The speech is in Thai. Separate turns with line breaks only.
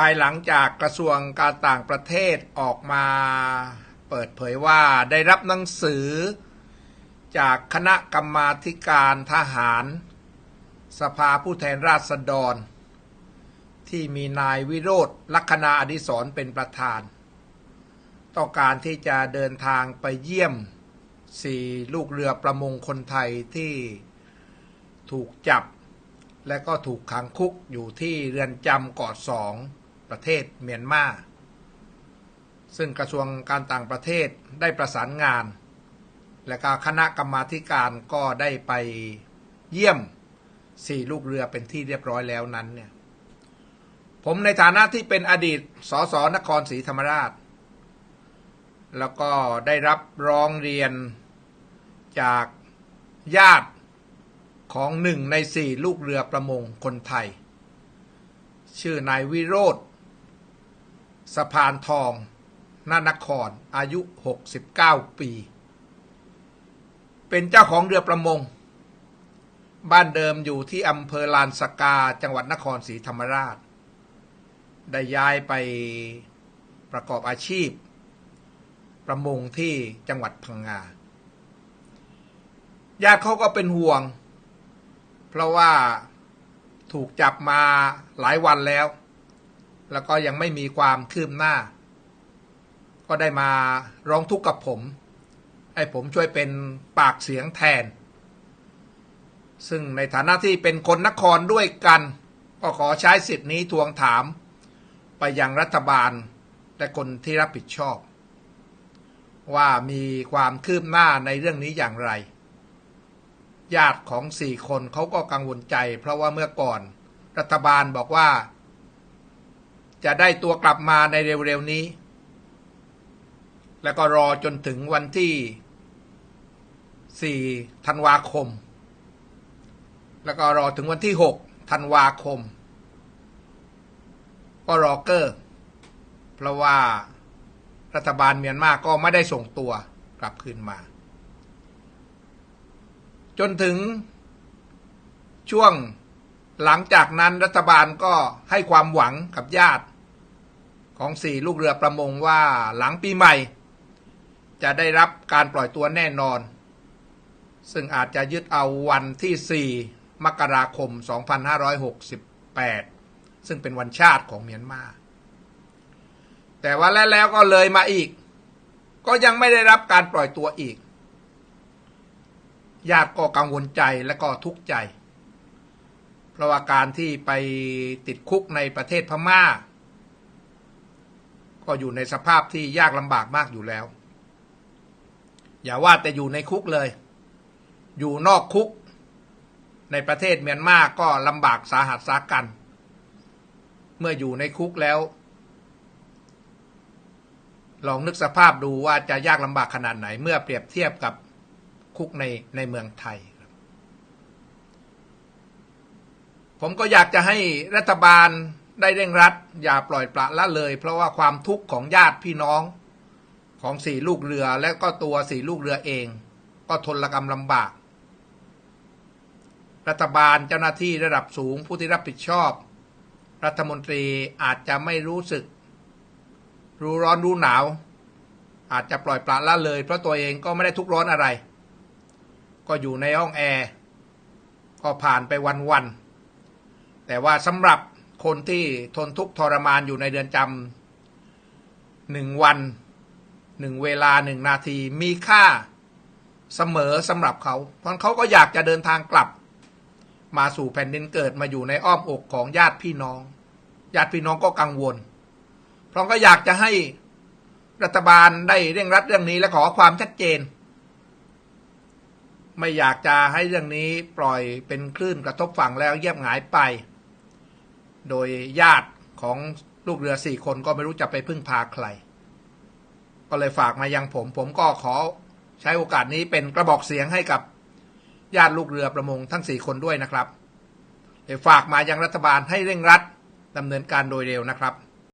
ภายหลังจากกระทรวงการต่างประเทศออกมา เปิดเผยว่าได้รับหนังสือ จากคณะกรรมาการทหาร สภาผู้แทนราษฎร ที่มีนายวิโรธลัคนาอดิศรเป็นประธาน ต้องการที่จะเดินทางไปเยี่ยมสี่ลูกเรือประมงคนไทยที่ถูกจับและก็ถูกขังคุกอยู่ที่เรือนจำเกาะสอง ประเทศเมียนมาซึ่งกระทรวงการต่างประเทศได้ประสานงาน และก็คณะกรรมาการก็ได้ไปเยี่ยมสี่ลูกเรือเป็นที่เรียบร้อยแล้วนั้นเนี่ยผมในฐานะที่เป็นอดีตสสนครศรีธรรมราช แล้วก็ได้รับร้องเรียนจากญาติของหนึ่งในสี่ลูกเรือประมงคนไทย ชื่อนายวิโรธ สะพานทองนานคร อายุ 69 ปี เป็นเจ้าของเรือประมง บ้านเดิมอยู่ที่อำเภอลานสกาจังหวัดนครศรีธรรมราช ได้ย้ายไปประกอบอาชีพ ประมงที่จังหวัดพังงาญาติเขาก็เป็นห่วง เพราะว่าถูกจับมาหลายวันแล้ว แล้วก็ยังไม่มีความคืบหน้า ก็ได้มาร้องทุกข์กับผม ให้ผมช่วยเป็นปากเสียงแทน ซึ่งในฐานะที่เป็นคนนครด้วยกัน ก็ขอใช้สิทธินี้ทวงถาม ไปยังรัฐบาลและคนที่รับผิดชอบ ว่ามีความคืบหน้าในเรื่องนี้อย่างไร ญาติของสี่คนเขาก็กังวลใจ เพราะว่าเมื่อก่อน รัฐบาลบอกว่า จะได้ตัวกลับมาในเร็วๆนี้ แล้วก็รอจนถึงวันที่ 4 ธันวาคม แล้วก็รอถึงวันที่ 6 ธันวาคม ก็รอเกอร์ เพราะว่ารัฐบาลเมียนมาก็ไม่ได้ส่งตัวกลับคืนมา จนถึงช่วง หลังจากนั้นรัฐบาลก็ให้ความหวังกับญาติของสี่ลูกเรือประมงว่าหลังปีใหม่ จะได้รับการปล่อยตัวแน่นอน ซึ่งอาจจะยึดเอาวันที่ 4 มกราคม 2568 ซึ่งเป็นวันชาติของเมียนมา แต่ว่าแล้วแล้วก็เลยมาอีก ก็ยังไม่ได้รับการปล่อยตัวอีก ญาติก็กังวลใจและก็ทุกข์ใจ เพราะว่าการที่ไปติดคุกในประเทศพม่า ก็อยู่ในสภาพที่ยากลำบากมากอยู่แล้ว อย่าว่าแต่อยู่ในคุกเลย อยู่นอกคุก ในประเทศเมียนมาก็ลำบากสาหัสสากัน เมื่ออยู่ในคุกแล้ว ลองนึกสภาพดูว่าจะยากลำบากขนาดไหน เมื่อเปรียบเทียบกับคุกในในเมืองไทย ผมก็อยากจะให้รัฐบาลได้เร่งรัด อย่าปล่อยปละละเลย เพราะว่าความทุกข์ของญาติพี่น้องของสี่ลูกเรือและก็ตัวสี่ลูกเรือเอง ก็ทนละกรรมลำบาก รัฐบาลเจ้าหน้าที่ระดับสูงผู้ที่รับผิดชอบ รัฐมนตรีอาจจะไม่รู้สึก รู้ร้อนรู้หนาว อาจจะปล่อยปละละเลย เพราะตัวเองก็ไม่ได้ทุกข์ร้อนอะไร ก็อยู่ในห้องแอร์ก็ผ่านไปวันๆ แต่ว่าสำหรับคนที่ทนทุกข์ทรมานอยู่ในเดือนจำหนึ่งวันหนึ่งเวลาหนึ่งนาทีมีค่าเสมอสำหรับเขา เพราะเขาก็อยากจะเดินทางกลับ มาสู่แผ่นดินเกิดมาอยู่ในอ้อมอกของญาติพี่น้อง ญาติพี่น้องก็กังวล เพราะก็อยากจะให้รัฐบาลได้เร่งรัดเรื่องนี้และขอความชัดเจน ไม่อยากจะให้เรื่องนี้ปล่อยเป็นคลื่นกระทบฝั่งแล้วเยียบหายไป โดยญาติของลูกเรือสี่คนก็ไม่รู้จะไปพึ่งพาใคร ก็เลยฝากมายังผม ผมก็ขอใช้โอกาสนี้เป็นกระบอกเสียงให้กับญาติลูกเรือประมงทั้งสี่คนด้วยนะครับเลยฝากมายังรัฐบาลให้เร่งรัดดำเนินการโดยเร็วนะครับ